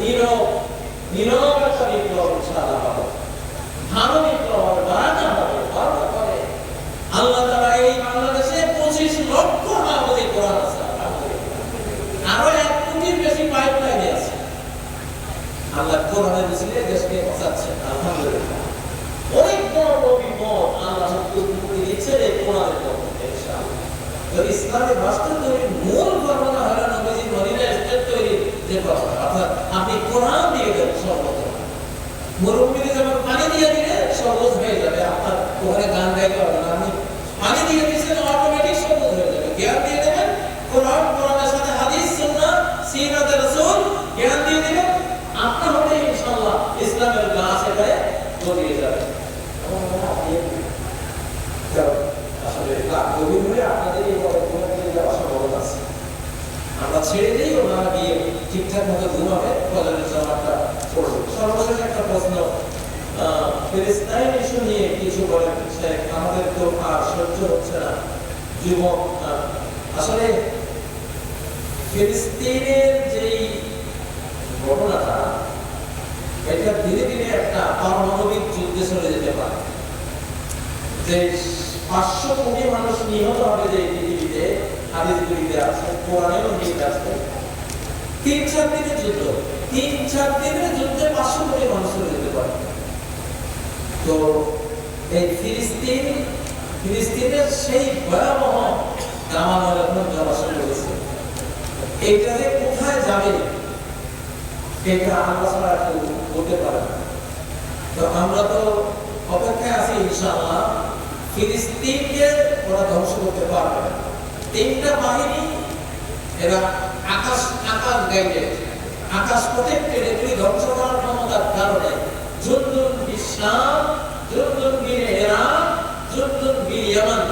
নীরব। নীরব একটা বিপ্লব ইনশাআল্লাহ হবে ভালো বিপ্লব হবে বাড়াতে হবে বাড়াতে হবে আল্লাহ তাআলা এই বাংলাদেশে পঁচিশ লক্ষ মাহমুদি কোরআন আছে আলহামদুলিল্লাহ। আরও এক কোটির বেশি পাইপলাইনে আছে কোরআনের মিছিলে দেশকে বাঁচাচ্ছেন আলহামদুলিল্লাহ। অনেক বড় বড় বিপদ আল্লাহ আপনি দিয়ে দেন, সর্বপ্রথম। মরুভূমিতে যেমন পানি দিয়ে দিলে সবুজ হয়ে যাবে, আপনার ওখানে গান গাইতে হবে আপনি পানি দিয়ে দিচ্ছেন অটোমেটিক সবুজ হয়ে যাবে জ্ঞান দিয়ে দেবেন কোরআন কোরআনের সাথে হাদিস সুন্নাহ সিরাতে রাসূল জ্ঞান দিয়ে দিবেন আপনার হবে ইনশাআল্লাহ ইসলামের গাছ এখানে গজিয়ে যাবে আমার মনে হয় আপনি তো আসলে লাখ গভীর হয়ে আপনাদের এই পদক্ষেপে নিয়ে যাওয়া সম্ভাবনা আছে আমরা ছেড়ে দিই ওনারা গিয়ে ঠিকঠাক মতো ঘুমাবে ফজরের জামাটা পড়বে সর্বশেষ একটা প্রশ্ন আহ, ফিলিস্তাইন ইস্যু নিয়ে কিছু বলেন আমাদের তো আর সহ্য হচ্ছে না যুবক আসলে ফিলিস্তিনের যেই ঘটনাটা এটা ধীরে ধীরে একটা পারমাণবিক যুদ্ধে চলে যেতে পারে যে পাঁচশো কোটি মানুষ নিহত হবে যে পৃথিবীতে হাদিসগুলিতে আছে কোরআনেও নিহিত আছে। তিন চার দিনের যুদ্ধ। তিন চার দিনের যুদ্ধে পাঁচশো কোটি মানুষ চলে যেতে পারে। তো এই ফিলিস্তিন, ফিলিস্তিনের সেই ভয়াবহ দামানোর এখন করেছে এইটা যে কোথায় যাবে? এটা আমরা ছাড়া কেউ বলতে পারে তো আমরা তো অপেক্ষায় আছি, ইনশাআল্লাহ ফিলিস্তিনকে ওরা ধ্বংস করতে পারবে তিনটা বাহিনী এরা আকাশ আকাশ গাইডে আকাশ প্রোটেক্টেড এগুলি ধ্বংস করার ক্ষমতার কারণে জুন্দুন ইসলাম জুন্দুন বীর ইরান জুন্দুন বীর ইয়ামান।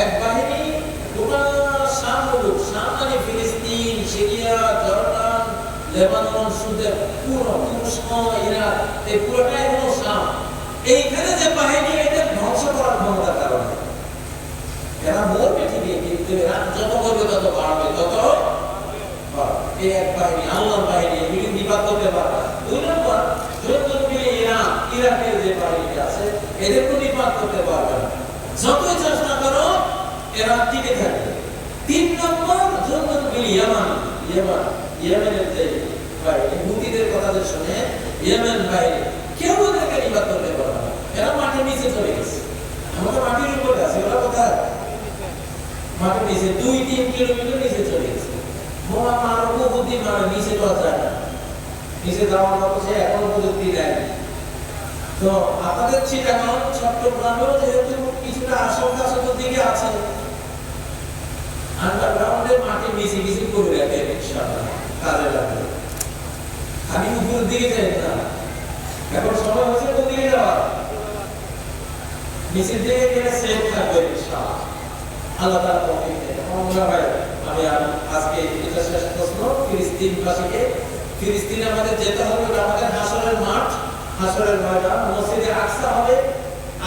এক বাহিনী, গোটা শাম মুলুক মানে ফিলিস্তিন, সিরিয়া, জর্ডান, লেবানন, সুদের পুরো তুরস্ক, ইরাক, এই পুরোটাই হলো শাম এইখানে যে বাহিনী এদের ধ্বংস করার ক্ষমতার কারণে এরা মরবে ঠিকই কিন্তু এরা যত করবে তত বাড়বে তত বাড়বে। এই এক বাহিনী আল্লাহর বাহিনী এগুলি নিপাত করতে পারবে দুই নম্বর যতজন মিলে ইরাকের যে বাহিনী আছে এদেরকে নিপাত করতে পারবে যতই চেষ্টা করো এরা টিকে থাকবে তিন নম্বর যতজন ইয়ামান ইয়ামান ইয়েমেনের যে বাহিনী হুতিদের কথা যে শুনে ইয়েমেন বাহিনী কেউ ওদেরকে নিপাত করতে পারবে এরা মাটির নিচে চলে গেছে আমাদের মাটির উপরে আছে ওরা কোথায় মাটির নিচে দুই তিন কিলোমিটার নিচে চলে গেছে। মোড়া মারো বুদ্ধি মারে, নিচে তো যায় না। নিচে মতো সে এখনও প্রযুক্তি দেয়নি তো আপনাদের চিটাগাং চট্টগ্রামেও যেহেতু কিছুটা আশঙ্কা চতুর্দিকে আছে। আন্ডারগ্রাউন্ডে মাটি মিশি মিশি করে রাখে কাজে লাগবে। আমি উপরের দিকে যাই না। এখন সময় হচ্ছে কোন দিকে যাওয়ার? নিচের দিকে গেলে সেফ থাকবে আল্লাহ আমরা ভাই, আমি আজকে এটা শেষ প্রশ্ন, ফিলিস্তিনবাসীকে ফিলিস্তিনে আমাদের যেতে হবে ওটা আমাদের হাসরের মাঠ হাসরের ময়দান। মসজিদে আকসা হবে।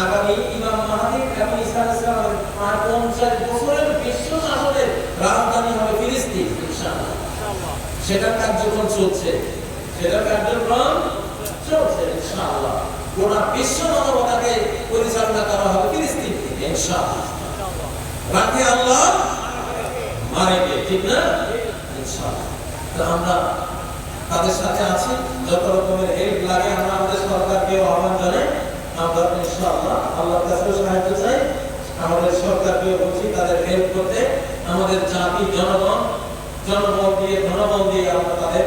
আগামী ইমাম মাহাদি এবং ঈসা আলাইহিস সালামের আর 50 বছরের বিশ্ব শাসনের রাজধানী হবে ফিলিস্তিন ইনশাআল্লাহ। সেটা কার্যক্রম চলছে। সেটা কার্যক্রম চলছে ইনশাআল্লাহ। গোটা বিশ্ব মানবতাকে পরিচালনা করা হবে ফিলিস্তিন ইনশাআল্লাহ। রাখে আল্লাহ মারেকে ঠিক না? ইনশাআল্লাহ। তো আমরা তাদের সাথে আছি যত রকমের হেল্প লাগে আমরা আমাদের সরকারকে আহ্বান জানাই আমরা ইনশাআল্লাহ আল্লাহর কাছে সাহায্য চাই আমাদের সরকারকে বলছি তাদের হেল্প করতে আমাদের জাতি জনগণ জনবল দিয়ে ধনবল দিয়ে আমরা তাদের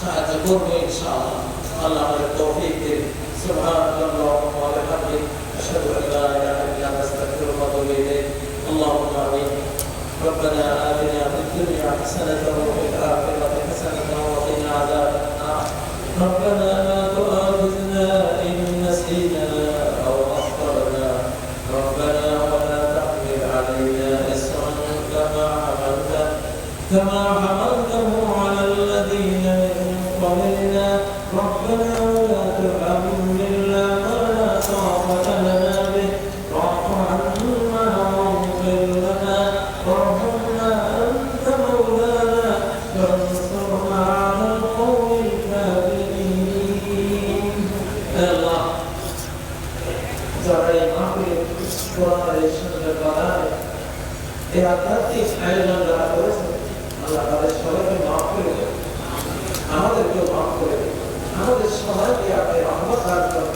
সাহায্য করবো ইনশাআল্লাহ আল্লাহ আমাদের তৌফিক দিন সুবহানাল্লাহ ওয়া বিহামদিহি আশহাদু আন লা ইলাহা ইল্লা আনতা আস্তাগফিরুকা ওয়া আতুবু ইলাইক اللهم آمين ربنا آتنا في الدنيا حسنة وفي الآخرة حسنة وقنا عذاب النار ربنا لا تؤاخذنا إن نسينا كما حملته على الذين من قبلنا. ربنا এই মাহফিলে কোরআনের সুন্দর বানায় এই আধ্যাত্মিক আয়োজন যারা করেছে আল্লাহ তাদের সবাইকে মাফ করে দেবে আমাদেরকেও মাফ করে দেবে আমাদের সবাইকে আপনি রহমত দান করেন।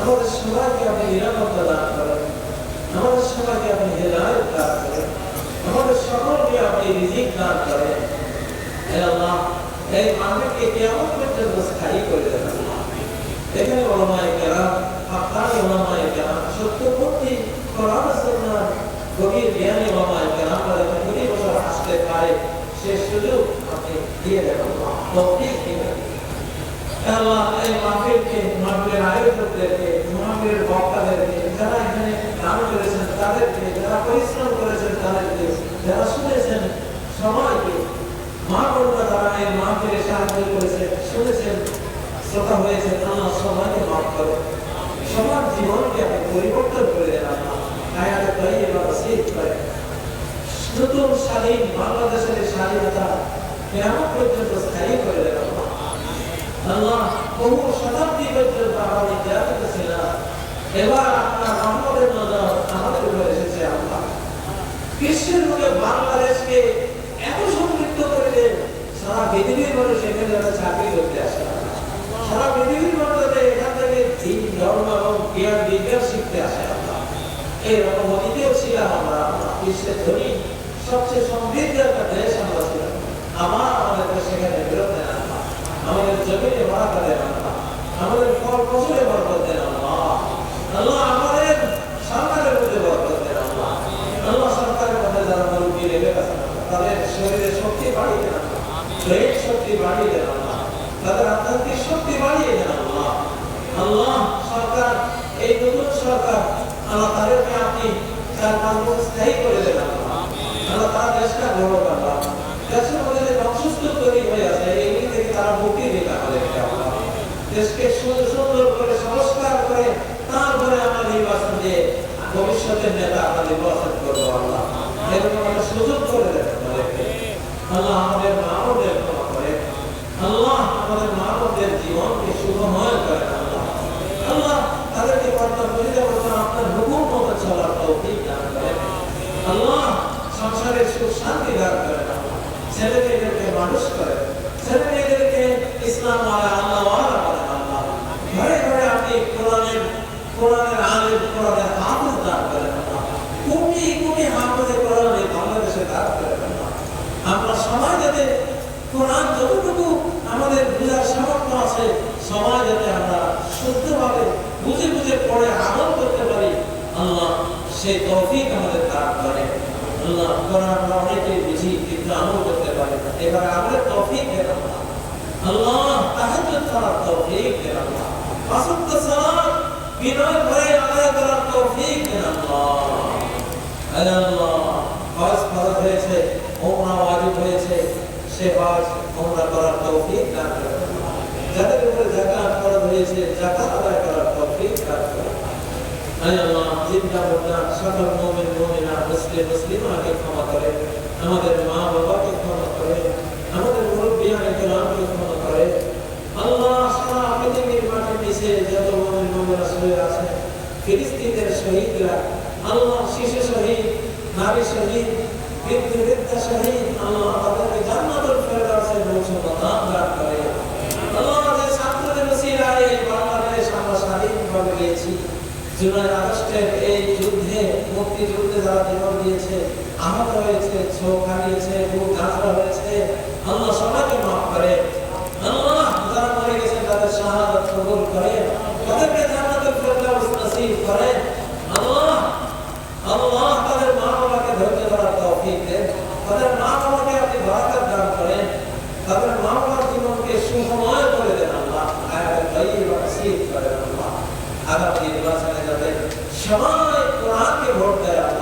আমাদের সবাইকে আপনি নিরাপত্তা দান করেন। আমাদের সবাইকে আপনি হেদায়ত দান করেন। আমাদের সকলকে আপনি রিজিক দান করেন। আল্লাহ, এই মাহফিলকে কেমন পর্যন্ত স্থায়ী করে আল্লাহ। এখানে ওলামায়ে কেরাম হাক্কানি ওলামায়ে যারা দেন এখানে গান করেছেন মা বোনরা করেছেন শুনেছেন শ্রোতা হয়েছেন আল্লাহ সবাইকে মাফ করে সবার জীবনকে আপনি পরিবর্তন করে করে। নতুন স্বাধীন বাংলাদেশের স্বাধীনতা কেমন পর্যন্ত স্থায়ী করে শতাব্দী এবার আমাদের এসেছে বাংলাদেশকে এত সমৃদ্ধ করে দেন, সারা পৃথিবীর মানুষ এখানে যারা চাকরি করতে আসে সারা পৃথিবীর মানুষ যাতে এখান থেকে দিন ধর্ম এবং জ্ঞান বিজ্ঞান শিখতে আসে আল্লাহ এইরকম অতীতেও ছিলাম আমরা বিশ্বের ধনী, সবচেয়ে সমৃদ্ধ একটা দেশ আমরা ছিলাম। আমার আমাদেরকে সেখানে বিরোধ আল্লাহ আমাদের জমিনে বরাকা দেন আমাদের ফল ফসলে বরকত দেন আল্লাহ আল্লাহ আমাদের সরকারের মধ্যে বরকত দেন আল্লাহ আল্লাহ সরকারের মধ্যে যারা মুরব্বী লেগে গেছেন তাদের শরীরে শক্তি বাড়িয়ে দেন আল্লাহ শরীর শক্তি বাড়িয়ে দেন আল্লাহ তাদের আধ্যাত্মিক শক্তি বাড়িয়ে দেন আল্লাহ আল্লাহ সরকার এই নতুন সরকার আল্লাহ তাদেরকে আপনি তার মাধ্যমে স্থায়ী করে দেন আল্লাহ আল্লাহ তার ভবিষ্যতের সুযোগ করে আমাদের আমাদের মানবদের জীবনকে সুখময় করেন আল্লাহ আল্লাহ তাদেরকে কর্তব্য পরিবর্তন আপনার হুকুম মতো চলার তৌফিক দান করেন আল্লাহ সংসারের সুখ শান্তি দান করেন আল্লাহ ছেলে মেয়েদেরকে মানুষ করেন ছেলে মেয়েদেরকে ইসলাম ওয়ালা আল্লাহ। ঘরে ঘরে আপনি কোরআনের কোরআনের আলেম, কোরআনের হাফেজ দান করেন কোটি কোটি হাফেজে কোরআনের বাংলাদেশে দান করেন আমরা সবাই যাতে কোরআন যতটুকু আমাদের বোঝার সামর্থ্য আছে, সবাই যাতে আমরা শুদ্ধভাবে বুঝে বুঝে পড়ে আমল করতে পারি, আল্লাহ সেই তৌফিক আমাদের দান করে। আল্লাহ কোরআন আমরা অনেকেই বুঝি। কিন্তু আমল করতে পারি না। এবার আমাদের তৌফিক দেন আল্লাহ। আল্লাহ, তাহাজ্জুদ করার তৌফিক দেন আল্লাহ। পাঁচওয়াক্ত সালাত বিনয় ভরে আদায় করার তৌফিক দেন আল্লাহ। আল্লাহ, হজ ফরজ হয়েছে, ওমরা ওয়াজিব হয়েছে, সে হজ ওমরা করার তৌফিক দান করেন যাদের উপরে যাকাত ফরজ হয়েছে, যাকাত আদায় করার তৌফিক দান করেন আল্লাহ, জিন্দা মুর্দা, সকল মুমিন, মুমিনা, মুসলিম, মুসলিমাকে ক্ষমা করে। আমাদের মা বাবাকে ক্ষমা করে, আমাদের মুরব্বিয়ান কেরামকে ক্ষমা করে। আল্লাহ সারা পৃথিবীর মাটির নিচে যত মুমিন মুমিনা শুয়ে আছে, ফিলিস্তিনের শহীদরা আল্লাহ শিশু শহীদ, নারী শহীদ এই যুদ্ধে, মুক্তিযুদ্ধে যারা জীবন দিয়েছে আহত হয়েছে চোখ হারিয়েছে বুক ঝাঁঝরা হয়েছে আল্লাহ সবাইকে মাফ করে। আল্লাহ যারা মরে গেছে, তাদের শাহাদাত কবুল করে। তাদেরকে জান্নাতুল ফেরদাউস নসিব করে। আল্লাহ আল্লাহ তাদের মা বাবাকে ধৈর্য ধরার তৌফিক দেন। তাদের মা বাবাকে আপনি বরাকত দান করেন। তাদের মা বাবার জীবনকে সুখময় করে দেন আল্লাহ। আয়াত তাইয়্যিবা নসিব করেন আল্লাহ। আগামী নির্বাচনে যাতে সবাই কোরআনকে ভোট দেয় আল্লাহ।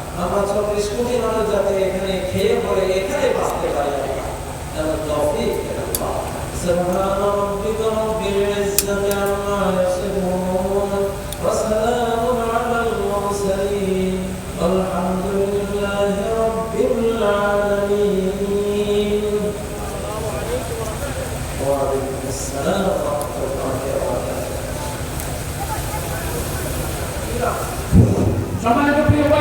আমরা চল্লিশ কোটি মানুষ যাতে এখানে খেয়ে পড়ে, এখানে বাঁচতে পারি। আমরা তফিক সুবহান রাব্বিকা রাব্বিল ইজ্জাতি